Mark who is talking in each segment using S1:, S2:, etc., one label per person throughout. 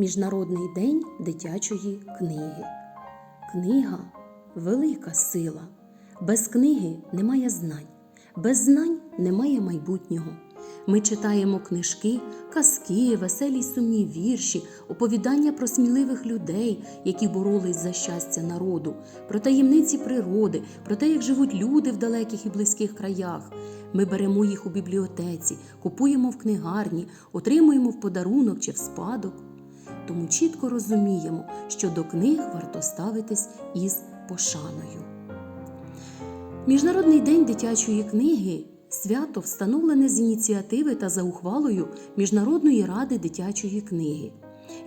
S1: Міжнародний день дитячої книги. Книга велика сила. Без книги немає знань, без знань немає майбутнього. Ми читаємо книжки, казки, веселі сумні вірші, оповідання про сміливих людей, які боролись за щастя народу, про таємниці природи, про те, як живуть люди в далеких і близьких краях. Ми беремо їх у бібліотеці, купуємо в книгарні, отримуємо в подарунок чи в спадок. Тому чітко розуміємо, що до книг варто ставитись із пошаною. Міжнародний день дитячої книги свято встановлене з ініціативи та за ухвалою Міжнародної ради дитячої книги.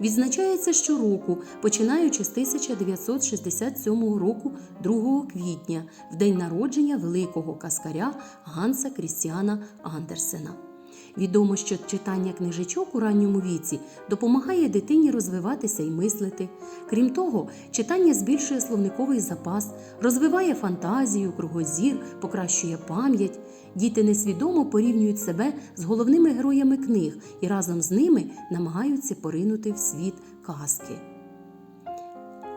S1: Відзначається щороку, починаючи з 1967 року 2 квітня, в день народження великого каскаря Ганса Крістіана Андерсена. Відомо, що читання книжечок у ранньому віці допомагає дитині розвиватися і мислити. Крім того, читання збільшує словниковий запас, розвиває фантазію, кругозір, покращує пам'ять. Діти несвідомо порівнюють себе з головними героями книг і разом з ними намагаються поринути в світ казки.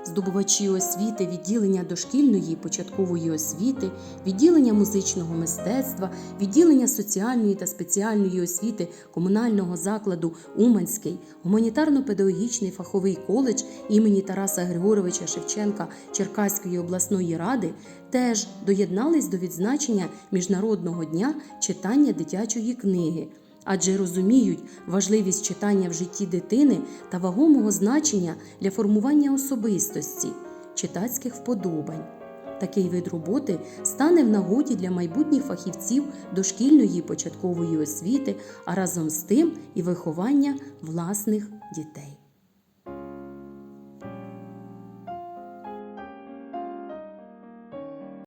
S1: Здобувачі освіти, відділення дошкільної і початкової освіти, відділення музичного мистецтва, відділення соціальної та спеціальної освіти комунального закладу Уманський, гуманітарно-педагогічний фаховий коледж імені Тараса Григоровича Шевченка Черкаської обласної ради теж доєднались до відзначення Міжнародного дня читання дитячої книги адже розуміють важливість читання в житті дитини та вагомого значення для формування особистості, читацьких вподобань. Такий вид роботи стане в нагоді для майбутніх фахівців дошкільної початкової освіти, а разом з тим і виховання власних дітей.